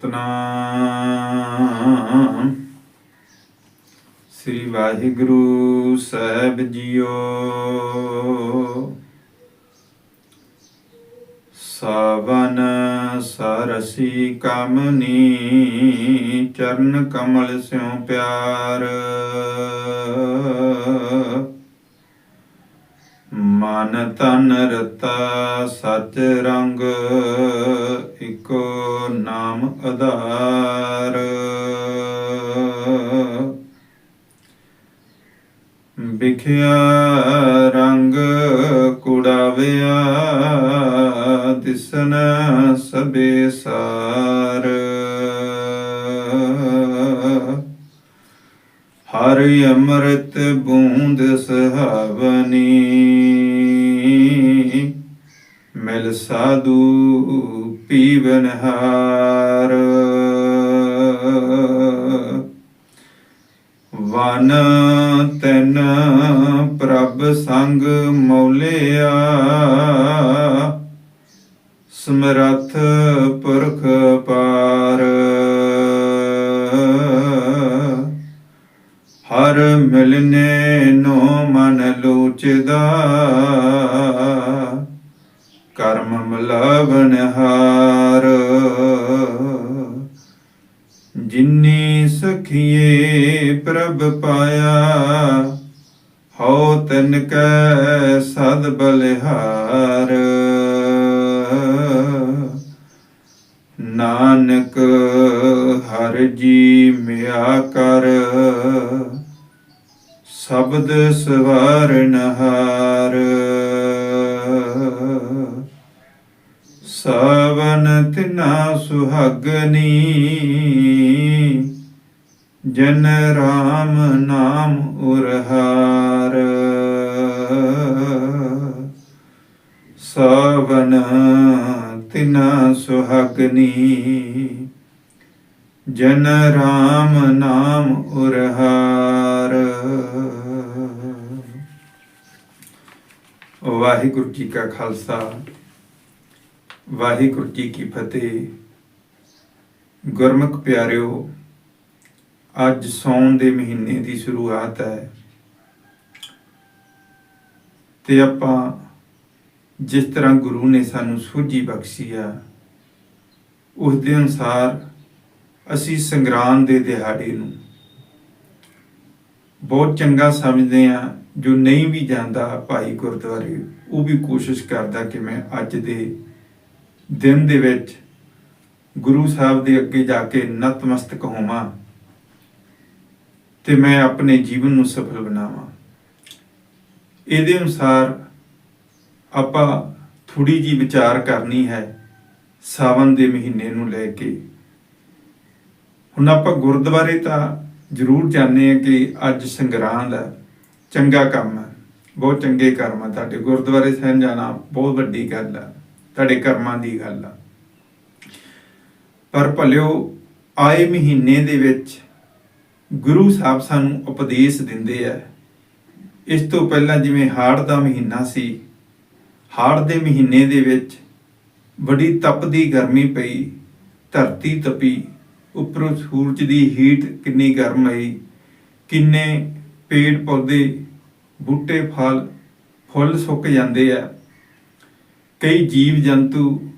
ਸਤਨਾਮ ਸ੍ਰੀ ਵਾਹਿਗੁਰੂ ਸਾਹਿਬ ਜੀਓ। ਸਾਵਨ ਸਰਸੀ ਕਮਨੀ ਚਰਨ ਕਮਲ ਸਿਉ ਪਿਆਰ। ਮਨ ਤਨ ਰਤਾ ਸਚ ਰੰਗ ਇਕੋ ਨਾਮ ਆਧਾਰ। ਵਿਖਿਆ ਰੰਗ ਕੁੜਾਵਿਆ ਦਿਸਨ ਸਬੇ ਸਾਰ। ਹਰ ਅੰਮ੍ਰਿਤ ਬੂੰਦ ਸਹਾਵਨੀ। ਮਿਲ ਸਾਧੂ ਪੀਵਨ ਹਾਰ। ਵਨ ਤਨ ਪ੍ਰਭ ਸੰਗ ਮੌਲਿਆ। ਸਮਰਥ ਪੁਰਖ ਪਾਰ। ਹਰ ਮਿਲਨੇ ਨੂੰ ਮਨ ਲੋਚਦਾ। ਕਰਮ ਮਲਵਨ ਹਾਰ। ਜਿਨੀ ਸਖੀਏ ਪ੍ਰਭ ਪਾਇਆ, ਹਉ ਤਨ ਕੈ ਸਦ ਬਲਿਹਾਰ। ਨਾਨਕ ਹਰ ਜੀ ਮਿਆ ਕਰ। ਸ਼ਬਦ ਸਵਾਰਨ ਹਾਰ। ਸਾਵਨ ਤਿਨਾ ਸੁਹਾਗਨੀ ਜਨ ਰਾਮ ਨਾਮ ਉਰਹਾਰ। ਸਾਵਨ ਤਿਨਾ ਸੁਹਾਗਨੀ ਜਨ ਰਾਮ ਨਾਮ ਉਰਹਾਰ। ਵਾਹਿਗੁਰੂ ਜੀ ਕਾ ਖਾਲਸਾ, ਵਾਹਿਗੁਰੂ ਜੀ ਕੀ ਫਤਿਹ। ਗੁਰਮੁਖ ਪਿਆਰਿਓ, ਅੱਜ ਸੌਣ ਦੇ ਮਹੀਨੇ ਦੀ ਸ਼ੁਰੂਆਤ ਹੈ। ਤੇ ਆਪਾਂ ਜਿਸ ਤਰ੍ਹਾਂ ਗੁਰੂ ਨੇ ਸਾਨੂੰ ਸੂਝੀ ਬਖਸ਼ੀ ਆ, ਉਸ ਦੇ ਅਨੁਸਾਰ ਅਸੀਂ ਸੰਗਰਾਮ ਦੇ ਦਿਹਾੜੇ ਨੂੰ ਬਹੁਤ ਚੰਗਾ ਸਮਝਦੇ ਆ ਜੋ ਨਹੀਂ ਵੀ ਜਾਂਦਾ ਭਾਈ ਗੁਰਦੁਆਰੇ, ਉਹ ਵੀ ਕੋਸ਼ਿਸ਼ ਕਰਦਾ ਕਿ ਮੈਂ ਅੱਜ ਦੇ ਦਿਨ ਦੇ ਵਿੱਚ ਗੁਰੂ ਸਾਹਿਬ ਦੇ ਅੱਗੇ ਜਾ ਕੇ ਨਤਮਸਤਕ ਹੋਵਾਂ ਤੇ ਮੈਂ ਆਪਣੇ ਜੀਵਨ ਨੂੰ ਸਫਲ ਬਣਾਵਾਂ। ਇਹਦੇ ਅਨੁਸਾਰ ਆਪਾਂ ਥੋੜੀ ਜੀ ਵਿਚਾਰ ਕਰਨੀ ਹੈ ਸਾਵਨ ਦੇ ਮਹੀਨੇ ਨੂੰ ਲੈ ਕੇ। ਹੁਣ ਆਪਾਂ ਗੁਰਦੁਆਰੇ ਤਾਂ ਜ਼ਰੂਰ ਜਾਣਦੇ ਆ ਕਿ ਅੱਜ ਸੰਗਰਾਂਦ ਹੈ, ਚੰਗਾ ਕੰਮ ਹੈ, ਬਹੁਤ ਚੰਗੇ ਕਰਮ ਆ ਤੁਹਾਡੇ। ਗੁਰਦੁਆਰੇ ਸਾਹਿਬ ਜਾਣਾ ਬਹੁਤ ਵੱਡੀ ਗੱਲ ਆ ਤੁਹਾਡੇ ਕਰਮਾਂ ਦੀ ਗੱਲ ਆ ਪਰ ਭਲਿਓ ਆਏ ਮਹੀਨੇ ਦੇ ਵਿੱਚ ਗੁਰੂ ਸਾਹਿਬ ਸਾਨੂੰ ਉਪਦੇਸ਼ ਦਿੰਦੇ ਆ। ਇਸ ਤੋਂ ਪਹਿਲਾਂ ਜਿਵੇਂ ਹਾੜ ਦਾ ਮਹੀਨਾ ਸੀ, ਹਾੜ ਦੇ ਮਹੀਨੇ ਦੇ ਵਿੱਚ ਬੜੀ ਤਪਦੀ ਗਰਮੀ ਪਈ, ਧਰਤੀ ਤਪੀ ਉੱਪਰੋਂ ਸੂਰਜ ਦੀ ਹੀਟ ਕਿੰਨੀ ਗਰਮ ਆਈ, ਕਿੰਨੇ ਪੇੜ ਪੌਦੇ, ਬੂਟੇ, ਫਲ, ਫੁੱਲ ਸੁੱਕ ਜਾਂਦੇ ਆ। ਕਈ ਜੀਵ ਜੰਤੂ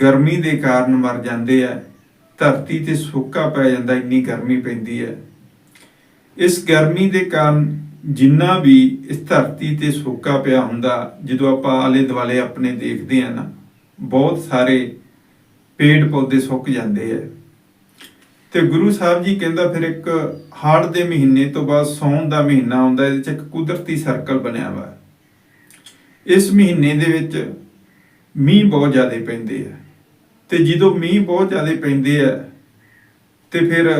ਗਰਮੀ ਦੇ ਕਾਰਨ ਮਰ ਜਾਂਦੇ ਆ, ਧਰਤੀ ਤੇ ਸੁੱਕਾ ਪੈ ਜਾਂਦਾ, ਇੰਨੀ ਗਰਮੀ ਪੈਂਦੀ ਹੈ ਇਸ ਗਰਮੀ ਦੇ ਕਾਰਨ ਜਿੰਨਾ ਵੀ ਇਸ ਧਰਤੀ ਤੇ ਸੁੱਕਾ ਪਿਆ ਹੁੰਦਾ, ਜਦੋਂ ਆਪਾਂ ਆਲੇ ਦੁਆਲੇ ਆਪਣੇ ਦੇਖਦੇ ਆ ਨਾ, ਬਹੁਤ ਸਾਰੇ ਪੇੜ ਪੌਦੇ ਸੁੱਕ ਜਾਂਦੇ ਆ। ਤੇ ਗੁਰੂ ਸਾਹਿਬ ਜੀ ਕਹਿੰਦਾ ਫਿਰ ਇੱਕ ਹਾੜ ਦੇ ਮਹੀਨੇ ਤੋਂ ਬਾਅਦ ਸੌਣ ਦਾ ਮਹੀਨਾ ਆਉਂਦਾ, ਇਹਦੇ ਚ ਇੱਕ ਕੁਦਰਤੀ ਸਰਕਲ ਬਣਿਆ ਵਾ। ਇਸ ਮਹੀਨੇ ਦੇ ਵਿੱਚ ਮੀਂਹ ਬਹੁਤ ਜ਼ਿਆਦਾ ਪੈਂਦੇ ਆ। ਤੇ ਜਦੋਂ ਮੀਂਹ ਬਹੁਤ ਜ਼ਿਆਦਾ ਪੈਂਦੇ ਆ, ਤੇ ਫਿਰ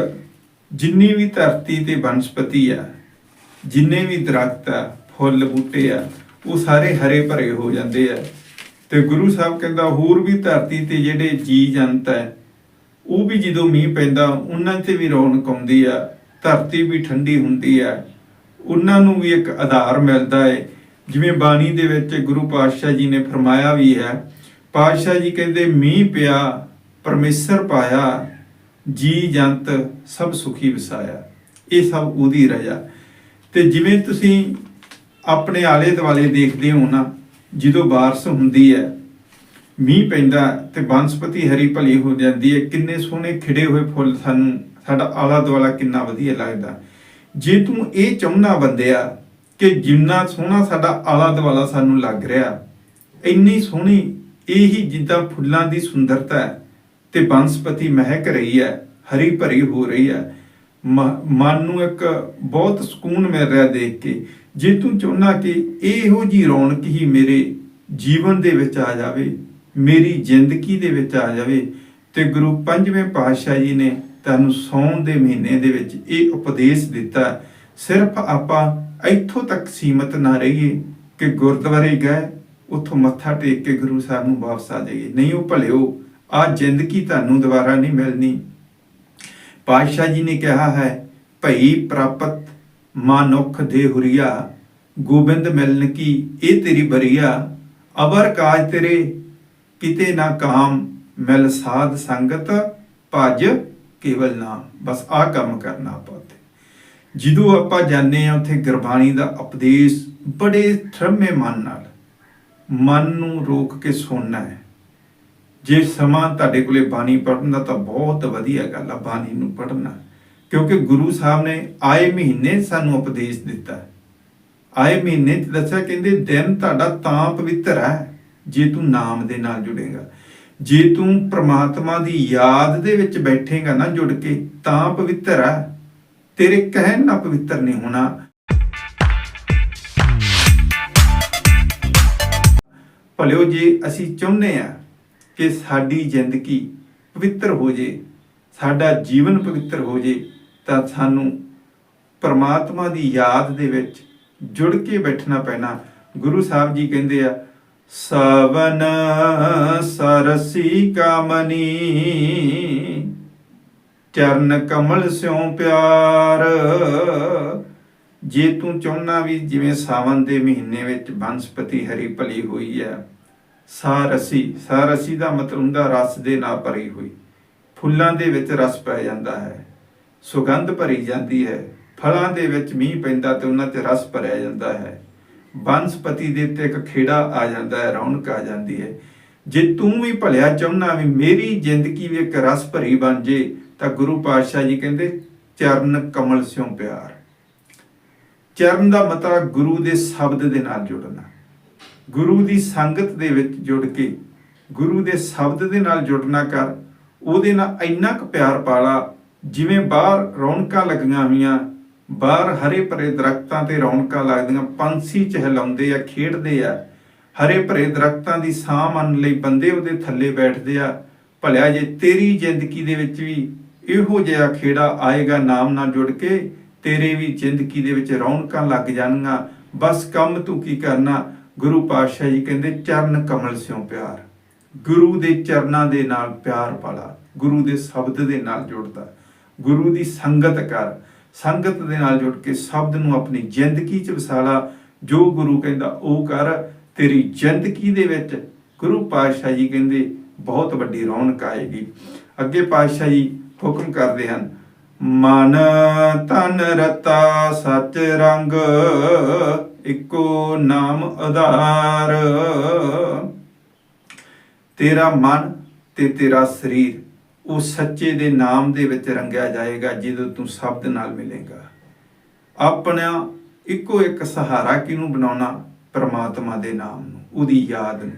ਜਿੰਨੀ ਵੀ ਧਰਤੀ ਤੇ ਬਨਸਪਤੀ ਆ, ਜਿੰਨੇ ਵੀ ਦਰਖਤ ਆ, ਫੁੱਲ ਬੂਟੇ ਆ, ਉਹ ਸਾਰੇ ਹਰੇ ਭਰੇ ਹੋ ਜਾਂਦੇ ਆ। ਤੇ ਗੁਰੂ ਸਾਹਿਬ ਕਹਿੰਦਾ ਹੋਰ ਵੀ ਧਰਤੀ ਤੇ ਜਿਹੜੇ ਜੀ ਜੰਤ ਹੈ ਉਹ ਵੀ ਜਦੋਂ ਮੀਂਹ ਪੈਂਦਾ, ਉਹਨਾਂ ਤੇ ਵੀ ਰੌਣਕ ਆਉਂਦੀ ਆ, ਧਰਤੀ ਵੀ ਠੰਡੀ ਹੁੰਦੀ ਆ। ਉਹਨਾਂ ਨੂੰ ਵੀ ਇੱਕ ਆਧਾਰ ਮਿਲਦਾ ਹੈ ਜਿਵੇਂ ਬਾਣੀ ਦੇ ਵਿੱਚ ਗੁਰੂ ਪਾਤਸ਼ਾਹ ਜੀ ਨੇ ਫਰਮਾਇਆ ਵੀ ਹੈ, ਪਾਤਸ਼ਾਹ ਜੀ ਕਹਿੰਦੇ, ਮੀਂਹ ਪਿਆ, ਪਰਮੇਸ਼ਰ ਪਾਇਆ, ਜੀ ਜੰਤ ਸਭ ਸੁਖੀ ਵਸਾਇਆ। ਇਹ ਸਭ ਉਹਦੀ ਰਜਾ। ਤੇ ਜਿਵੇਂ ਤੁਸੀਂ ਆਪਣੇ ਆਲੇ ਦੁਆਲੇ ਦੇਖਦੇ ਹੋ ਨਾ, ਜਦੋਂ ਬਾਰਿਸ਼ ਹੁੰਦੀ ਹੈ ਮੀਂਹ ਪੈਂਦਾ ਤੇ ਬਨਸਪਤੀ ਹਰੀ ਭਲੀ ਹੋ ਜਾਂਦੀ ਹੈ, ਕਿੰਨੇ ਸੋਹਣੇ ਖਿੜੇ ਹੋਏ ਫੁੱਲ ਸਾਨੂੰ, ਸਾਡਾ ਆਲਾ ਦੁਆਲਾ ਕਿੰਨਾ ਵਧੀਆ ਲੱਗਦਾ। ਜੇ ਤੂੰ ਇਹ ਚਾਹੁੰਦਾ ਬੰਦਿਆ ਕਿ ਜਿੰਨਾ ਸੋਹਣਾ ਸਾਡਾ ਆਲਾ ਦੁਆਲਾ ਸਾਨੂੰ ਲੱਗ ਰਿਹਾ, ਇੰਨੀ ਸੋਹਣੀ ਇਹੀ ਜਿੱਦਾਂ ਫੁੱਲਾਂ ਦੀ ਸੁੰਦਰਤਾ ਹੈ ਤੇ ਬਨਸਪਤੀ ਮਹਿਕ ਰਹੀ ਹੈ, ਹਰੀ ਭਰੀ ਹੋ ਰਹੀ ਹੈ। ਮ- ਮਨ ਨੂੰ ਇੱਕ ਬਹੁਤ ਸਕੂਨ ਮਿਲ ਰਿਹਾ ਦੇਖ ਕੇ। ਜੇ ਤੂੰ ਚਾਹੁੰਦਾ ਕਿ ਇਹੋ ਜੀ ਰੌਣਕ ਹੀ ਮੇਰੇ ਜੀਵਨ ਦੇ ਵਿੱਚ ਆ ਜਾਵੇ ਮੇਰੀ ਜ਼ਿੰਦਗੀ ਦੇ ਵਿੱਚ ਆ ਜਾਵੇ ਤੇ ਗੁਰੂ ਪੰਜਵੇਂ ਪਾਤਸ਼ਾਹ ਜੀ ਨੇ ਤੁਹਾਨੂੰ ਸੌਣ ਦੇ ਮਹੀਨੇ ਦੇ ਵਿੱਚ ਇਹ ਉਪਦੇਸ਼ ਦਿੱਤਾ, ਸਿਰਫ ਆਪਾਂ ਇੱਥੋਂ ਤੱਕ ਸੀਮਤ ਨਾ ਰਹੀਏ ਕਿ ਗੁਰਦੁਆਰੇ ਗਏ, ਉੱਥੋਂ ਮੱਥਾ ਟੇਕ ਕੇ ਗੁਰੂ ਸਾਹਿਬ ਨੂੰ ਵਾਪਸ ਆ ਜਾਈਏ। ਨਹੀਂ ਉਹ ਭਲਿਓ, ਆ ਜ਼ਿੰਦਗੀ ਤੁਹਾਨੂੰ ਦੁਬਾਰਾ ਨਹੀਂ ਮਿਲਣੀ। ਪਾਤਸ਼ਾਹ ਜੀ ਨੇ ਕਿਹਾ ਹੈ, ਭਈ ਪ੍ਰਾਪਤ ਮਾਨੁਖ ਦੇ ਹੁਰੀਆ, ਗੋਬਿੰਦ ਮਿਲਨ ਕੀ ਇਹ ਤੇਰੀ ਬਰੀਆ ਅਬਰ ਕਾਜ ਤੇਰੇ ਕਿਤੇ ਨਾ ਕਾਮ ਮਿਲ ਸਾਧ ਸੰਗਤ, ਭਜ ਕੇਵਲ ਨਾਮ। ਬਸ ਆ ਕੰਮ ਕਰਨਾ ਆਪਾਂ ਉੱਥੇ। ਜਦੋਂ ਆਪਾਂ ਜਾਂਦੇ ਆ ਉੱਥੇ ਗੁਰਬਾਣੀ ਦਾ ਉਪਦੇਸ਼ ਬੜੇ ਠਰਮੇ ਮਨ ਨਾਲ, ਮਨ ਨੂੰ ਰੋਕ ਕੇ ਸੁਣਨਾ ਹੈ। ਜੇ ਸਮਾਂ ਤੁਹਾਡੇ ਕੋਲੇ ਬਾਣੀ ਪੜਨ ਦਾ ਤਾਂ ਬਹੁਤ ਵਧੀਆ ਗੱਲ ਆ ਬਾਣੀ ਨੂੰ ਪੜਨਾ ਕਿਉਂਕਿ ਗੁਰੂ ਸਾਹਿਬ ਨੇ ਆਏ ਮਹੀਨੇ ਸਾਨੂੰ ਉਪਦੇਸ਼ ਦਿੱਤਾ। ਆਏ ਮਹੀਨੇ ਦੱਸਿਆ ਕਹਿੰਦੇ ਦਿਨ ਤੁਹਾਡਾ ਤਾਂ ਪਵਿੱਤਰ ਹੈ। ਜੇ ਤੂੰ ਨਾਮ ਦੇ ਨਾਲ ਜੁੜੇਗਾ। ਜੇ ਤੂੰ ਪ੍ਰਮਾਤਮਾ ਦੀ ਯਾਦ ਦੇ ਵਿੱਚ ਬੈਠੇਗਾ ਨਾ ਜੁੜ ਕੇ, ਤਾਂ ਪਵਿੱਤਰ ਹੈ ਤੇਰੇ ਕਹਿਣ ਨਾਲ ਪਵਿੱਤਰ ਨਹੀਂ ਹੋਣਾ। ਭਲਿਓ ਜੇ ਅਸੀਂ ਚਾਹੁੰਦੇ ਆ ਕਿ ਸਾਡੀ ਜ਼ਿੰਦਗੀ ਪਵਿੱਤਰ ਹੋ ਜੇ, ਸਾਡਾ ਜੀਵਨ ਪਵਿੱਤਰ ਹੋ ਜੇ, ਤਾਂ ਸਾਨੂੰ ਪਰਮਾਤਮਾ ਦੀ ਯਾਦ ਦੇ ਵਿੱਚ ਜੁੜ ਕੇ ਬੈਠਣਾ ਪੈਣਾ। ਗੁਰੂ ਸਾਹਿਬ ਜੀ ਕਹਿੰਦੇ ਆ ਸਵਨ ਸਰਸੀ ਕਾਮਨੀ, ਚਰਨ ਕਮਲ ਸਿਉ ਪਿਆਰ। ਜੇ ਤੂੰ ਚਾਹੁੰਨਾ ਵੀ ਜਿਵੇਂ ਸਾਵਨ ਦੇ ਮਹੀਨੇ ਵਿੱਚ ਬਨਸਪਤੀ ਹਰੀ ਭਲੀ ਹੋਈ ਹੈ, ਸਾਰਸੀ ਸਾਰਸੀ ਦਾ ਮਤਲਬ ਹੁੰਦਾ ਰਸ ਦੇ ਨਾਲ ਭਰੀ ਹੋਈ। ਫੁੱਲਾਂ ਦੇ ਵਿੱਚ ਰਸ ਪੈ ਜਾਂਦਾ ਹੈ, ਸੁਗੰਧ ਭਰੀ ਜਾਂਦੀ ਹੈ। ਫਲਾਂ ਦੇ ਵਿੱਚ ਮੀਂਹ ਪੈਂਦਾ ਤੇ ਉਹਨਾਂ ਤੇ ਰਸ ਭਰਿਆ ਜਾਂਦਾ ਹੈ। ਬਨਸਪਤੀ ਦੇ ਉੱਤੇ ਇੱਕ ਖੇੜਾ ਆ ਜਾਂਦਾ ਹੈ, ਰੌਣਕ ਆ ਜਾਂਦੀ ਹੈ। ਜੇ ਤੂੰ ਵੀ ਭਲਿਆ ਚਾਹੁੰਨਾ ਵੀ ਮੇਰੀ ਜ਼ਿੰਦਗੀ ਵੀ ਇੱਕ ਰਸ ਭਰੀ ਬਣ ਜੇ, ਤਾਂ ਗੁਰੂ ਪਾਤਸ਼ਾਹ ਜੀ ਕਹਿੰਦੇ, ਚਰਨ ਕਮਲ ਸਿਉ ਪਿਆਰ। ਚਰਨ ਦਾ ਮਤਲਬ ਗੁਰੂ ਦੇ ਸ਼ਬਦ ਦੇ ਨਾਲ ਜੁੜਨਾ। ਗੁਰੂ ਦੀ ਸੰਗਤ ਦੇ ਵਿੱਚ ਜੁੜ ਕੇ ਗੁਰੂ ਦੇ ਸ਼ਬਦ ਦੇ ਨਾਲ ਜੁੜਨਾ ਕਰ, ਉਹਦੇ ਨਾਲ ਇੰਨਾ ਕੁ ਪਿਆਰ ਪਾਲਾ, ਜਿਵੇਂ ਬਾਹਰ ਰੌਣਕਾਂ ਲੱਗੀਆਂ ਹੋਈਆਂ ਬਾਹਰ ਹਰੇ ਭਰੇ ਦਰਖਤਾਂ ਤੇ ਰੌਣਕਾਂ ਲੱਗਦੀਆਂ, ਪੰਛੀ ਚਹਿਲਾਉਂਦੇ ਆ, ਖੇਡਦੇ ਆ। ਹਰੇ ਭਰੇ ਦਰਖਤਾਂ ਦੀ ਛਾਂ ਮੰਨ ਲਈ ਬੰਦੇ ਉਹਦੇ ਥੱਲੇ ਬੈਠਦੇ ਆ। ਭਲਿਆ ਜੇ ਤੇਰੀ ਜ਼ਿੰਦਗੀ ਦੇ ਵਿੱਚ ਵੀ ਇਹੋ ਜਿਹਾ ਖੇੜਾ ਆਏਗਾ ਨਾਮ ਨਾਲ ਜੁੜ ਕੇ, ਤੇਰੇ ਵੀ ਜ਼ਿੰਦਗੀ ਦੇ ਵਿੱਚ ਰੌਣਕਾਂ ਲੱਗ ਜਾਣਗੀਆਂ। ਬਸ ਕੰਮ ਤੂੰ ਕੀ ਕਰਨਾ? ਗੁਰੂ ਪਾਤਸ਼ਾਹ ਜੀ ਕਹਿੰਦੇ, ਚਰਨ ਕਮਲ ਸਿਉ ਪਿਆਰ। ਗੁਰੂ ਦੇ ਚਰਨਾਂ ਦੇ ਨਾਲ ਪਿਆਰ ਪਾਲਾ। ਗੁਰੂ ਦੇ ਸ਼ਬਦ ਦੇ ਨਾਲ ਜੁੜਦਾ। ਗੁਰੂ ਦੀ ਸੰਗਤ ਕਰ। ਸੰਗਤ ਦੇ ਨਾਲ ਜੁੜ ਕੇ ਸ਼ਬਦ ਨੂੰ ਆਪਣੀ ਜ਼ਿੰਦਗੀ 'ਚ ਵਸਾਲਾ। ਜੋ ਗੁਰੂ ਕਹਿੰਦਾ, ਉਹ ਕਰ। ਤੇਰੀ ਜ਼ਿੰਦਗੀ ਦੇ ਵਿੱਚ ਗੁਰੂ ਪਾਤਸ਼ਾਹ ਜੀ ਕਹਿੰਦੇ, ਬਹੁਤ ਵੱਡੀ ਰੌਣਕ ਆਏਗੀ। ਅੱਗੇ ਪਾਤਸ਼ਾਹ ਜੀ ਹੁਕਮ ਕਰਦੇ ਹਨ, ਮਨ ਤਨ ਰਤਾ ਸਚ ਰੰਗ, ਇੱਕੋ ਨਾਮ ਆਧਾਰ। ਤੇਰਾ ਮਨ ਤੇ ਤੇਰਾ ਸਰੀਰ ਉਹ ਸੱਚੇ ਦੇ ਨਾਮ ਦੇ ਵਿੱਚ ਰੰਗਿਆ ਜਾਏਗਾ ਜਦੋਂ ਤੂੰ ਸ਼ਬਦ ਨਾਲ ਮਿਲੇਗਾ। ਆਪਣਾ ਇੱਕੋ ਇੱਕ ਸਹਾਰਾ ਕਿਹਨੂੰ ਬਣਾਉਣਾ? ਪ੍ਰਮਾਤਮਾ ਦੇ ਨਾਮ ਨੂੰ, ਉਹਦੀ ਯਾਦ ਨੂੰ।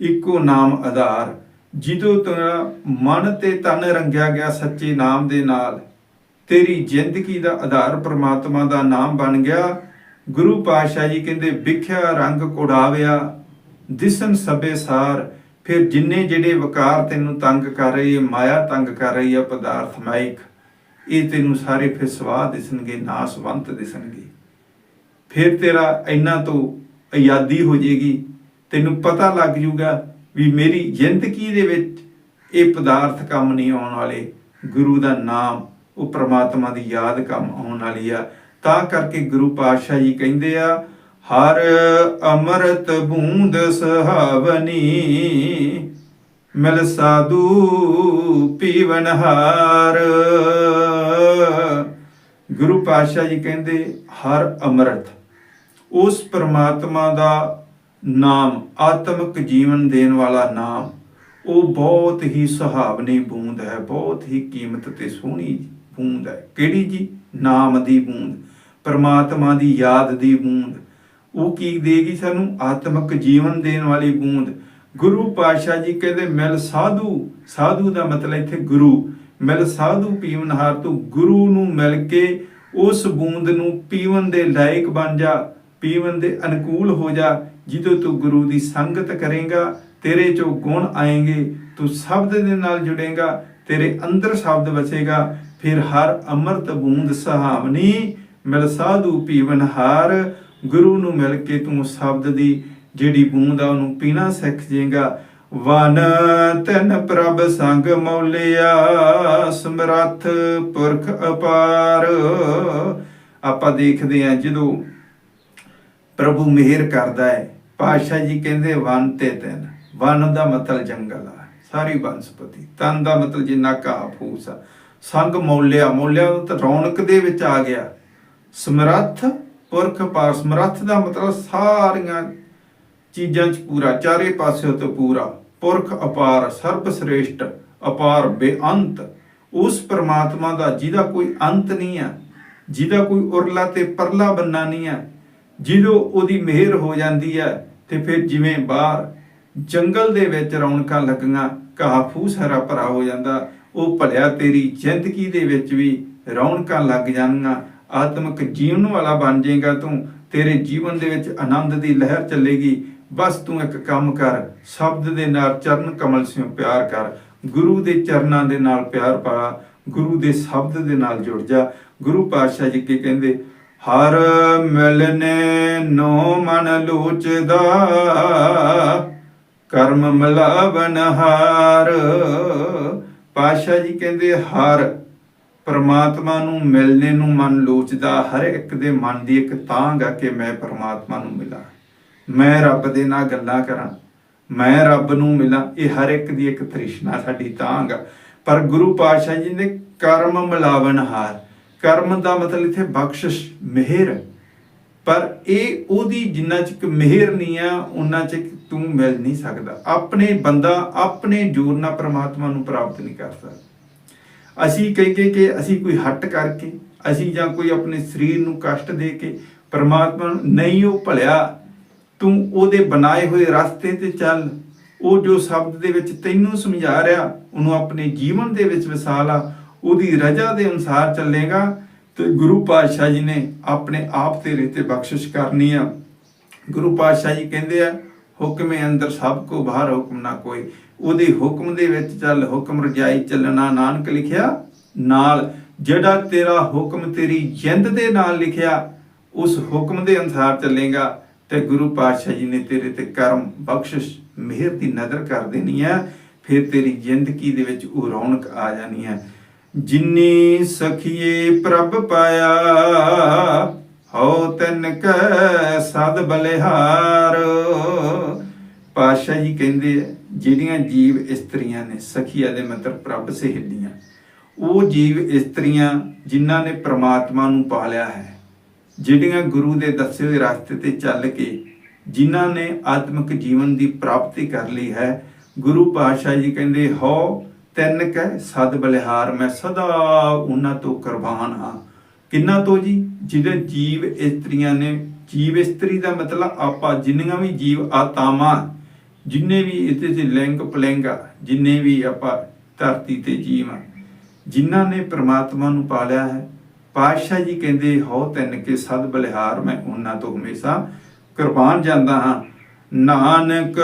ਇੱਕੋ ਨਾਮ ਆਧਾਰ ਜਦੋਂ ਤੇਰਾ ਮਨ ਤੇ ਤਨ ਰੰਗਿਆ ਗਿਆ ਸੱਚੇ ਨਾਮ ਦੇ ਨਾਲ। ਤੇਰੀ ਜ਼ਿੰਦਗੀ ਦਾ ਆਧਾਰ ਪ੍ਰਮਾਤਮਾ ਦਾ ਨਾਮ ਬਣ ਗਿਆ। ਗੁਰੂ ਪਾਤਸ਼ਾਹ ਜੀ ਕਹਿੰਦੇ, ਵਿਖਿਆ ਰੰਗ ਕੁੜਾਵਿਆ ਦਿਸਨ ਸਭੇ ਸਾਰ ਫਿਰ ਜਿੰਨੇ ਜਿਹੜੇ ਵਕਾਰ ਤੈਨੂੰ ਤੰਗ ਕਰ ਰਹੀ ਹੈ, ਮਾਇਆ ਤੰਗ ਕਰ ਰਹੀ ਹੈ, ਪਦਾਰਥ ਮਾਇਕ ਇਹ ਤੈਨੂੰ ਸਾਰੇ ਫਿਰ ਸਵਾਹ ਦਿਸਣਗੇ, ਨਾਸਵੰਤ ਦਿਸਣਗੇ। ਫਿਰ ਤੇਰਾ ਇੰਨਾ ਤੋਂ ਆਜ਼ਾਦੀ ਹੋ ਜੇਗੀ ਤੈਨੂੰ ਪਤਾ ਲੱਗ ਜੂਗਾ ਵੀ ਮੇਰੀ ਜ਼ਿੰਦਗੀ ਦੇ ਵਿੱਚ ਇਹ ਪਦਾਰਥ ਕੰਮ ਨਹੀਂ ਆਉਣ ਵਾਲੇ। ਗੁਰੂ ਦਾ ਨਾਮ, ਉਹ ਪ੍ਰਮਾਤਮਾ ਦੀ ਯਾਦ ਕੰਮ ਆਉਣ ਵਾਲੀ ਆ। ਤਾਂ ਕਰਕੇ ਗੁਰੂ ਪਾਤਸ਼ਾਹ ਜੀ ਕਹਿੰਦੇ ਆ ਹਰ ਅੰਮ੍ਰਿਤ ਬੂੰਦ ਸੁਹਾਵਨੀ, ਮਿਲ ਸਾਧੂ ਪੀਵਨਹਾਰ ਗੁਰੂ ਪਾਤਸ਼ਾਹ ਜੀ ਕਹਿੰਦੇ, ਹਰ ਅੰਮ੍ਰਿਤ, ਉਸ ਪ੍ਰਮਾਤਮਾ ਦਾ ਨਾਮ, ਆਤਮਿਕ ਜੀਵਨ ਦੇਣ ਵਾਲਾ ਨਾਮ, ਉਹ ਬਹੁਤ ਹੀ ਸੁਹਾਵਣੀ ਬੂੰਦ ਹੈ, ਬਹੁਤ ਹੀ ਕੀਮਤ ਤੇ ਸੋਹਣੀ ਬੂੰਦ ਹੈ। ਕਿਹੜੀ ਜੀ? ਨਾਮ ਦੀ ਬੂੰਦ, ਪਰਮਾਤਮਾ ਦੀ ਯਾਦ ਦੀ ਬੂੰਦ। ਉਹ ਕੀ ਦੇਗੀ ਸਾਨੂੰ ਆਤਮਿਕ ਜੀਵਨ ਦੇਣ ਵਾਲੀ ਬੂੰਦ ਗੁਰੂ ਪਾਤਸ਼ਾਹ ਜੀ ਕਹਿੰਦੇ, ਮਿਲ ਸਾਧੂ। ਸਾਧੂ ਦਾ ਮਤਲਬ ਇੱਥੇ ਗੁਰੂ। ਮਿਲ ਸਾਧੂ ਪੀਵਨਹਾਰ ਤੂੰ ਗੁਰੂ ਨੂੰ ਮਿਲ ਕੇ ਉਸ ਬੂੰਦ ਨੂੰ ਪੀਵਨ ਦੇ ਲਾਇਕ ਬਣ ਜਾ, ਪੀਵਨ ਦੇ ਅਨੁਕੂਲ ਹੋ ਜਾ ਜਦੋਂ ਤੂੰ ਗੁਰੂ ਦੀ ਸੰਗਤ ਕਰੇਗਾ, ਤੇਰੇ ਚੋਂ ਗੁਣ ਆਏਗੇ, ਤੂੰ ਸ਼ਬਦ ਦੇ ਨਾਲ ਜੁੜੇਗਾ, ਤੇਰੇ ਅੰਦਰ ਸ਼ਬਦ ਵਸੇਗਾ, ਫਿਰ ਹਰ ਅੰਮ੍ਰਿਤ ਬੂੰਦ ਸਹਾਵਨੀ, ਮਿਲ ਸਾਧੂ ਪੀਵਨਹਾਰ ਗੁਰੂ ਨੂੰ ਮਿਲ ਕੇ ਤੂੰ ਸ਼ਬਦ ਦੀ ਜਿਹੜੀ ਬੂੰਦ ਆ ਉਹਨੂੰ ਪੀਣਾ ਸਿੱਖ ਜੇਗਾ ਵਨ ਤਨ ਪ੍ਰਭ ਸੰਗ ਮੌਲਿਆ, ਸਮਰੱਥ ਪੁਰਖ ਅਪਾਰ। ਆਪਾਂ ਦੇਖਦੇ ਹਾਂ ਜਦੋਂ ਪ੍ਰਭੂ ਮਿਹਰ ਕਰਦਾ ਹੈ, ਪਾਤਸ਼ਾਹ ਜੀ ਕਹਿੰਦੇ ਵਨ ਤੇ ਤਨ। ਵਨ ਦਾ ਮਤਲਬ ਜੰਗਲ ਆ, ਸਾਰੀ ਬਨਸਪਤੀ। ਤਨ ਦਾ ਮਤਲਬ ਜਿੰਨਾ ਘਾਹ ਫੂਸ ਆ। ਸੰਗ ਮੌਲਿਆ ਮੌਲਿਆ ਤਾਂ ਰੌਣਕ ਦੇ ਵਿੱਚ ਆ ਗਿਆ। ਸਮਰੱਥ ਪੁਰਖ ਪਾਰ ਸਮਰੱਥ ਦਾ ਮਤਲਬ ਸਾਰੀਆਂ ਚੀਜ਼ਾਂ 'ਚ ਪੂਰਾ, ਚਾਰੇ ਪਾਸਿਓਂ ਤੋਂ ਪੂਰਾ। ਪੁਰਖ ਅਪਾਰ ਸਰਬ ਸ੍ਰੇਸ਼ਟ ਅਪਾਰ ਬੇਅੰਤ। ਉਸ ਪ੍ਰਮਾਤਮਾ ਦਾ ਜਿਹਦਾ ਕੋਈ ਅੰਤ ਨਹੀਂ ਆ ਜਿਹਦਾ ਕੋਈ ਉਰਲਾ ਤੇ ਪਰਲਾ ਬੰਨਾ ਨਹੀਂ ਆ ਜਦੋਂ ਉਹਦੀ ਮਿਹਰ ਹੋ ਜਾਂਦੀ ਹੈ ਤੇ ਫਿਰ ਜਿਵੇਂ ਬਾਹਰ ਜੰਗਲ ਦੇ ਵਿੱਚ ਰੌਣਕਾਂ ਲੱਗੀਆਂ, ਘਾਹ ਫੂਸ ਹਰਾ ਭਰਾ ਹੋ ਜਾਂਦਾ, ਉਹ ਭਲਿਆ ਤੇਰੀ ਜ਼ਿੰਦਗੀ ਦੇ ਵਿੱਚ ਵੀ ਰੌਣਕਾਂ ਲੱਗ ਜਾਣਗੀਆਂ। ਆਤਮਿਕ ਜੀਵਨ ਵਾਲਾ ਬਣ ਜਾਏਗਾ ਤੂੰ, ਤੇਰੇ ਜੀਵਨ ਦੇ ਵਿੱਚ ਆਨੰਦ ਦੀ ਲਹਿਰ ਚੱਲੇਗੀ। ਬਸ ਤੂੰ ਇੱਕ ਕੰਮ ਕਰ, ਸ਼ਬਦ ਦੇ ਨਾਲ ਚਰਨ ਕਮਲ ਸਿਓ ਪਿਆਰ ਕਰ। ਗੁਰੂ ਦੇ ਚਰਨਾਂ ਦੇ ਨਾਲ ਪਿਆਰ ਪਾ, ਗੁਰੂ ਦੇ ਸ਼ਬਦ ਦੇ ਨਾਲ ਜੁੜ ਜਾ। ਗੁਰੂ ਪਾਤਸ਼ਾਹ ਜੀ ਕੀ ਕਹਿੰਦੇ, ਹਰ ਮਿਲਨੇ ਨੋ ਮਨ ਲੋਚਦਾ, ਕਰਮ ਮਿਲਾਵਨ ਹਾਰ। ਪਾਤਸ਼ਾਹ ਜੀ ਕਹਿੰਦੇ, ਹਰ ਪਰਮਾਤਮਾ ਨੂੰ ਮਿਲਣੇ ਨੂੰ ਮਨ ਲੋਚਦਾ, ਹਰ ਇੱਕ ਦੇ ਮਨ ਦੀ ਇੱਕ ਤਾਂਗ ਆ ਕਿ ਮੈਂ ਪਰਮਾਤਮਾ ਨੂੰ ਮਿਲਾਂ। ਮੈਂ ਰੱਬ ਦੇ ਨਾਲ ਗੱਲਾਂ ਕਰਾਂ, ਮੈਂ ਰੱਬ ਨੂੰ ਮਿਲਾਂ, ਇਹ ਹਰ ਇੱਕ ਦੀ ਇੱਕ ਤ੍ਰਿਸ਼ਨਾ ਸਾਡੀ ਤਾਂਗ ਆ। ਪਰ ਗੁਰੂ ਪਾਤਸ਼ਾਹ ਜੀ ਨੇ ਕਰਮ ਮਿਲਾਵਨ ਹਾਰ। ਕਰਮ ਦਾ ਮਤਲਬ ਇੱਥੇ ਬਖਸ਼ਿਸ਼ ਮਿਹਰ ਪਰ ਇਹ ਉਹਦੀ ਜਿੰਨਾ ਚਿਕ ਮਿਹਰ ਨਹੀਂ ਆ ਉਹਨਾਂ ਚਿਕ ਤੂੰ ਮਿਲ ਨਹੀਂ ਸਕਦਾ। ਆਪਣੇ ਬੰਦਾ ਆਪਣੇ ਜੋਰ ਨਾਲ ਪ੍ਰਮਾਤਮਾ ਨੂੰ ਪ੍ਰਾਪਤ ਨਹੀਂ ਕਰ ਸਕਦਾ। ਅਸੀਂ ਕਹੀਏ ਕਿ ਅਸੀਂ ਕੋਈ ਹੱਟ ਕਰਕੇ, ਅਸੀਂ ਜਾਂ ਕੋਈ ਆਪਣੇ ਸਰੀਰ ਨੂੰ ਕਸ਼ਟ ਦੇ ਕੇ ਪਰਮਾਤਮਾ ਨੂੰ, ਨਹੀਂ ਉਹ ਭਲਿਆ, ਤੂੰ ਉਹਦੇ ਬਣਾਏ ਹੋਏ ਰਸਤੇ ਤੇ ਚੱਲ। ਉਹ ਜੋ ਸ਼ਬਦ ਦੇ ਵਿੱਚ ਤੈਨੂੰ ਸਮਝਾ ਰਿਹਾ, ਉਹਨੂੰ ਆਪਣੇ ਜੀਵਨ ਦੇ ਵਿੱਚ ਵਸਾ ਲਾ ਉਹਦੀ ਰਜਾ ਦੇ ਅਨੁਸਾਰ ਚੱਲੇਗਾ ਤੇ ਗੁਰੂ ਪਾਤਸ਼ਾਹ ਜੀ ਨੇ ਆਪਣੇ ਆਪ ਤੇਰੇ ਤੇ ਬਖਸ਼ਿਸ਼ ਕਰਨੀ ਆ। ਗੁਰੂ ਪਾਤਸ਼ਾਹ ਜੀ ਕਹਿੰਦੇ ਆ ਹੁਕਮੇ ਅੰਦਰ ਸਭ ਕੋ ਬਾਹਰ ਹੁਕਮ ਨਾ ਕੋਈ। ਉਹਦੇ ਹੁਕਮ ਦੇ ਵਿੱਚ ਚੱਲ ਹੁਕਮ ਰਜਾਈ ਚੱਲਣਾ। ਨਾਨਕ ਲਿਖਿਆ, ਨਾਲ ਜਿਹੜਾ ਤੇਰਾ ਹੁਕਮ ਤੇਰੀ ਜਿੰਦ ਦੇ ਨਾਲ ਲਿਖਿਆ, ਉਸ ਹੁਕਮ ਦੇ ਅਨੁਸਾਰ ਚੱਲੇਗਾ। ਤੇ ਗੁਰੂ ਪਾਤਸ਼ਾਹ ਜੀ ਨੇ ਤੇਰੇ ਤੇ ਕਰਮ, ਬਖਸ਼ਿਸ਼, ਮਿਹਰ ਦੀ ਨਜ਼ਰ ਕਰ ਦੇਣੀ ਹੈ। ਫਿਰ ਤੇਰੀ ਜ਼ਿੰਦਗੀ ਦੇ ਵਿੱਚ ਉਹ ਰੌਣਕ ਆ ਜਾਣੀ ਹੈ। ਜਿੰਨੀ ਸਖੀਏ ਪ੍ਰਭ ਪਾਇਆ, ਹਉ ਤਨ ਕੈ ਸਦ ਬਲਿਹਾਰ। ਪਾਤਸ਼ਾਹ ਜੀ ਕਹਿੰਦੇ ਆ, ਜਿਹੜੀਆਂ ਜੀਵ ਇਸਤਰੀਆਂ ਨੇ ਸਖੀਆ ਦੇ ਮਤਲਬ ਪ੍ਰਭ ਸਹੇਲੀਆਂ ਉਹ ਜੀਵ ਇਸਤਰੀਆਂ ਜਿਨ੍ਹਾਂ ਨੇ ਪ੍ਰਮਾਤਮਾ ਨੂੰ ਪਾਲਿਆ ਹੈ ਜਿਹੜੀਆਂ ਗੁਰੂ ਦੇ ਦੱਸੇ ਹੋਏ ਰਸਤੇ ਤੇ ਚੱਲ ਕੇ ਜਿਨ੍ਹਾਂ ਨੇ ਆਤਮਿਕ ਜੀਵਨ ਦੀ ਪ੍ਰਾਪਤੀ ਕਰ ਲਈ ਹੈ ਗੁਰੂ ਪਾਤਸ਼ਾਹ ਜੀ ਕਹਿੰਦੇ ਹੋ ਤਿੰਨ ਕੈ ਸਦ ਬਲਿਹਾਰ ਮੈਂ ਸਦਾ ਉਹਨਾਂ ਤੋਂ ਕੁਰਬਾਨ ਹਾਂ। ਕਿੰਨਾ ਤੋਂ ਜੀ? ਜਿਹੜੇ ਜੀਵ ਇਸਤਰੀਆਂ ਨੇ ਜੀਵ ਇਸਤਰੀ ਦਾ ਮਤਲਬ ਆਪਾਂ ਜਿੰਨੀਆਂ ਵੀ ਜੀਵ ਆਤਾਵਾਂ ਜਿੰਨੇ ਵੀ ਇਹਦੇ ਤੇ ਲਿੰਗ ਪਲਿੰਗਾ ਜਿੰਨੇ ਵੀ ਆਪਾਂ ਧਰਤੀ ਤੇ ਜੀਵ ਆ, ਜਿਨ੍ਹਾਂ ਨੇ ਪ੍ਰਮਾਤਮਾ ਨੂੰ ਪਾਲਿਆ ਹੈ, ਪਾਤਸ਼ਾਹ ਜੀ ਕਹਿੰਦੇ ਹੋ ਤਿੰਨ ਕੇ ਸਦ ਬਲਿਹਾਰ, ਮੈਂ ਉਹਨਾਂ ਤੋਂ ਹਮੇਸ਼ਾ ਕੁਰਬਾਨ ਜਾਂਦਾ ਹਾਂ। ਨਾਨਕ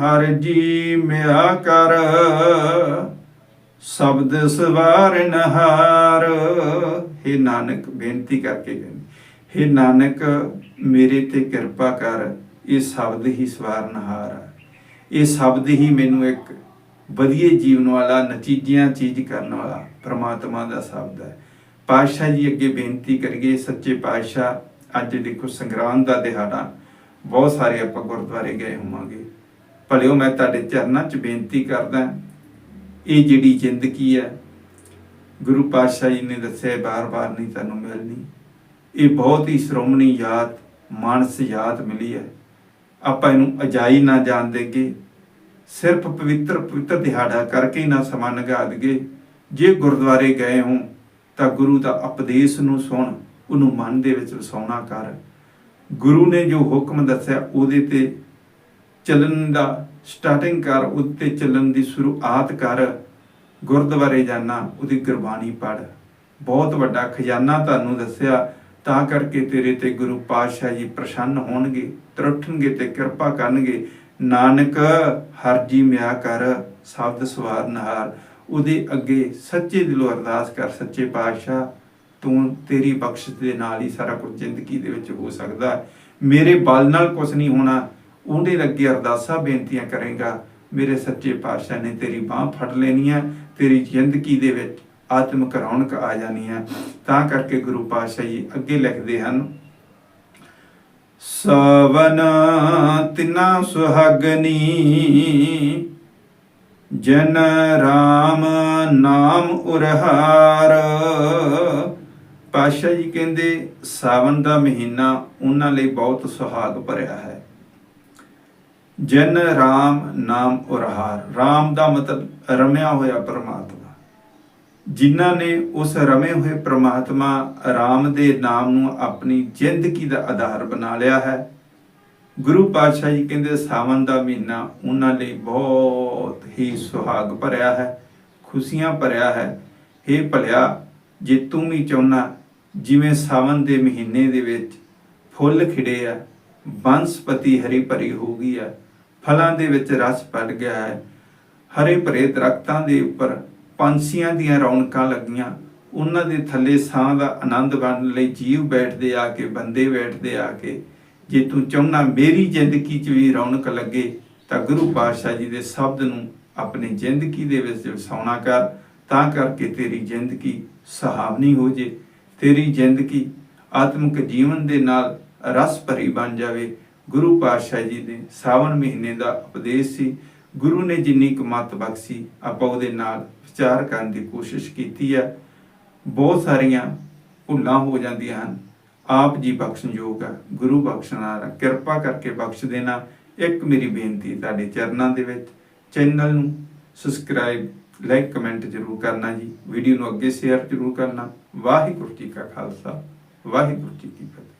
ਹਰ ਜੀ ਮਿਆ ਕਰ, ਸ਼ਬਦ ਸਵਾਰਨ ਹਾਰ हे ਨਾਨਕ, ਬੇਨਤੀ ਕਰਕੇ ਕਹਿੰਦੇ हे ਨਾਨਕ, ਮੇਰੇ ਤੇ ਕਿਰਪਾ ਕਰ ਇਹ ਸ਼ਬਦ ਹੀ ਸਵਾਰਨਹਾਰ ਆ। ਇਹ ਸ਼ਬਦ ਹੀ ਮੈਨੂੰ ਇੱਕ ਵਧੀਆ ਜੀਵਨ ਵਾਲਾ, ਨਤੀਜਿਆਂ ਚੀਜ਼ ਕਰਨ ਵਾਲਾ ਪ੍ਰਮਾਤਮਾ ਦਾ ਸ਼ਬਦ ਹੈ ਪਾਤਸ਼ਾਹ ਜੀ ਅੱਗੇ ਬੇਨਤੀ ਕਰੀਏ, ਸੱਚੇ ਪਾਤਸ਼ਾਹ, ਅੱਜ ਦੇਖੋ ਸੰਗਰਾਂਦ ਦਾ ਦਿਹਾੜਾ, ਬਹੁਤ ਸਾਰੇ ਆਪਾਂ ਗੁਰਦੁਆਰੇ ਗਏ ਹੋਵਾਂਗੇ। ਭਲਿਓ ਮੈਂ ਤੁਹਾਡੇ ਚਰਨਾਂ 'ਚ ਬੇਨਤੀ ਕਰਦਾ, ਇਹ ਜਿਹੜੀ ਜ਼ਿੰਦਗੀ ਹੈ ਗੁਰੂ ਪਾਤਸ਼ਾਹ ਜੀ ਨੇ ਦੱਸਿਆ, ਬਾਰ-ਬਾਰ ਨਹੀਂ ਤੁਹਾਨੂੰ ਮਿਲਣੀ। ਇਹ ਬਹੁਤ ਹੀ ਸ਼੍ਰੋਮਣੀ ਯਾਦ ਮਾਨਸ ਯਾਦ ਮਿਲੀ ਹੈ ਆਪਾਂ ਇਹਨੂੰ ਅਜਾਈ ਨਾ ਜਾਣ ਦੇਗੇ। ਸਿਰਫ ਪਵਿੱਤਰ ਪਵਿੱਤਰ ਦਿਹਾੜਾ ਕਰਕੇ ਹੀ ਨਾ ਸਮਾਂ ਲਗਾ ਦਈਏ ਜੇ ਗੁਰਦੁਆਰੇ ਗਏ ਹੋ, ਤਾਂ ਗੁਰੂ ਦਾ ਉਪਦੇਸ਼ ਨੂੰ ਸੁਣ, ਉਹਨੂੰ ਮਨ ਦੇ ਵਿੱਚ ਵਸਾਉਣਾ ਕਰ। ਗੁਰੂ ਨੇ ਜੋ ਹੁਕਮ ਦੱਸਿਆ, ਉਹਦੇ ਤੇ ਚੱਲਣ ਦਾ ਸਟਾਰਟਿੰਗ ਕਰ ਉੱਤੇ ਚੱਲਣ ਦੀ ਸ਼ੁਰੂਆਤ ਕਰ। ਗੁਰਦੁਆਰੇ ਜਾਣਾ, ਉਹਦੀ ਗੁਰਬਾਣੀ ਪੜ ਬਹੁਤ ਵੱਡਾ ਖਜ਼ਾਨਾ ਤੁਹਾਨੂੰ ਦੱਸਿਆ ਤਾਂ ਕਰਕੇ ਤੇਰੇ ਤੇ ਗੁਰੂ ਪਾਤਸ਼ਾਹ ਜੀ ਪ੍ਰਸੰਨ ਹੋਣਗੇ, ਤਰੁੱਠਣਗੇ ਤੇ ਕਿਰਪਾ ਕਰਨਗੇ। ਨਾਨਕ ਹਰਜੀ ਮਿਆ ਕਰ, ਸ਼ਬਦ ਸਵਾਰ ਨਹਾਰ। ਉਹਦੇ ਅੱਗੇ ਸੱਚੇ ਦਿਲੋਂ ਅਰਦਾਸ ਕਰ, ਸੱਚੇ ਪਾਤਸ਼ਾਹ, ਤੂੰ ਤੇਰੀ ਬਖਸ਼ਿਸ਼ ਦੇ ਨਾਲ ਹੀ ਸਾਰਾ ਕੁਝ ਜ਼ਿੰਦਗੀ ਦੇ ਵਿੱਚ ਹੋ ਸਕਦਾ ਮੇਰੇ ਬਲ ਨਾਲ ਕੁਝ ਨਹੀਂ ਹੋਣਾ, ਉਹਦੇ ਅੱਗੇ ਅਰਦਾਸਾਂ ਬੇਨਤੀਆਂ ਕਰੇਗਾ। ਮੇਰੇ ਸੱਚੇ ਪਾਤਸ਼ਾਹ ਨੇ ਤੇਰੀ ਬਾਹ ਫੜ ਲੈਣੀ ਹੈ, ਤੇਰੀ ਜ਼ਿੰਦਗੀ ਦੇ ਵਿੱਚ ਆਤਮਿਕ ਰੌਣਕ ਆ ਜਾਣੀ ਹੈ। ਤਾਂ ਕਰਕੇ ਗੁਰੂ ਪਾਤਸ਼ਾਹ ਜੀ ਅੱਗੇ ਲਿਖਦੇ ਹਨ, ਸਵਨ ਤਿਨਾ ਸੁਹਾਗਨੀ, ਜਨ ਰਾਮ ਨਾਮ ਉਰਹਾਰ। ਪਾਸ਼ਾ ਜੀ ਕਹਿੰਦੇ ਸਾਵਨ ਦਾ ਮਹੀਨਾ ਉਹਨਾਂ ਲਈ ਬਹੁਤ ਸੁਹਾਗ ਭਰਿਆ ਹੈ। ਜਨ ਰਾਮ ਨਾਮ ਉਰਹਾਰ। ਰਾਮ ਦਾ ਮਤਲਬ ਰਮਿਆ ਹੋਇਆ ਪਰਮਾਤਮਾ। ਜਿਨ੍ਹਾਂ ਨੇ ਉਸ ਰਮੇ ਹੋਏ ਪ੍ਰਮਾਤਮਾ ਰਾਮ ਦੇ ਨਾਮ ਨੂੰ ਆਪਣੀ ਜ਼ਿੰਦਗੀ ਦਾ ਆਧਾਰ ਬਣਾ ਲਿਆ ਹੈ। ਗੁਰੂ ਪਾਤਸ਼ਾਹ ਜੀ ਕਹਿੰਦੇ ਸਾਵਨ ਦਾ ਮਹੀਨਾ ਉਹਨਾਂ ਲਈ ਬਹੁਤ ਹੀ ਸੁਹਾਗ ਭਰਿਆ ਹੈ, ਖੁਸ਼ੀਆਂ ਭਰਿਆ ਹੈ। हे ਭਲਿਆ, ਜੇ ਤੂੰ ਵੀ ਚਾਹੁੰਨਾ ਜਿਵੇਂ ਸਾਵਨ ਦੇ ਮਹੀਨੇ ਦੇ ਵਿੱਚ ਫੁੱਲ ਖਿੜੇ ਆ ਬੰਸਪਤੀ ਹਰੀ ਭਰੀ ਹੋ ਗਈ ਹੈ ਫਲਾਂ ਦੇ ਵਿੱਚ ਰਸ ਪੜ ਗਿਆ ਹੈ, ਹਰੇ ਭਰੇ ਦਰਖਤਾਂ ਦੇ ਉੱਪਰ ਪੰਛੀਆਂ ਦੀਆਂ ਰੌਣਕਾਂ ਲੱਗੀਆਂ। ਉਹਨਾਂ ਦੇ ਥੱਲੇ ਸਾਹ ਦਾ ਆਨੰਦ ਬਣਨ ਲਈ ਜੀਵ ਬੈਠਦੇ ਆ ਕੇ, ਬੰਦੇ ਬੈਠਦੇ ਆ ਕੇ, ਜੇ ਤੂੰ ਚਾਹੁੰਨਾ ਮੇਰੀ ਜ਼ਿੰਦਗੀ 'ਚ ਵੀ ਰੌਣਕ ਲੱਗੇ, ਤਾਂ ਗੁਰੂ ਪਾਤਸ਼ਾਹ ਜੀ ਦੇ ਸ਼ਬਦ ਨੂੰ ਆਪਣੀ ਜ਼ਿੰਦਗੀ ਦੇ ਵਿੱਚ ਵਸਾਉਣਾ ਕਰ, ਤਾਂ ਕਰਕੇ ਤੇਰੀ ਜ਼ਿੰਦਗੀ ਸੁਹਾਵਣੀ ਹੋ ਜੇ। ਤੇਰੀ ਜ਼ਿੰਦਗੀ ਆਤਮਿਕ ਜੀਵਨ ਦੇ ਨਾਲ ਰਸ ਭਰੀ ਬਣ ਜਾਵੇ। ਗੁਰੂ ਪਾਤਸ਼ਾਹ ਜੀ ਦੇ ਸਾਵਨ ਮਹੀਨੇ ਦਾ ਉਪਦੇਸ਼ ਸੀ। ਗੁਰੂ ਨੇ ਜਿੰਨੀ ਕੁ ਮੱਤ ਬਖਸ਼ੀ, ਆਪਾਂ ਉਹਦੇ ਨਾਲ ਵਿਚਾਰ ਕਰਨ ਦੀ ਕੋਸ਼ਿਸ਼ ਕੀਤੀ ਹੈ ਬਹੁਤ ਸਾਰੀਆਂ ਭੁੱਲਾਂ ਹੋ ਜਾਂਦੀਆਂ ਹਨ। ਆਪ ਜੀ ਬਖਸ਼ਣਯੋਗ ਹੈ ਗੁਰੂ ਬਖਸ਼ਣ ਵਾਲਾ ਕਿਰਪਾ ਕਰਕੇ ਬਖਸ਼ ਦੇਣਾ। ਇੱਕ ਮੇਰੀ ਬੇਨਤੀ ਤੁਹਾਡੇ ਚਰਨਾਂ ਦੇ ਵਿੱਚ। ਚੈਨਲ ਨੂੰ ਸਬਸਕ੍ਰਾਈਬ ਲਾਈਕ ਕਮੈਂਟ ਜ਼ਰੂਰ ਕਰਨਾ ਜੀ। ਵੀਡੀਓ ਨੂੰ ਅੱਗੇ ਸ਼ੇਅਰ ਜ਼ਰੂਰ ਕਰਨਾ। ਵਾਹਿਗੁਰੂ ਜੀ ਕਾ ਖਾਲਸਾ, ਵਾਹਿਗੁਰੂ ਜੀ ਕੀ ਫਤਿਹ।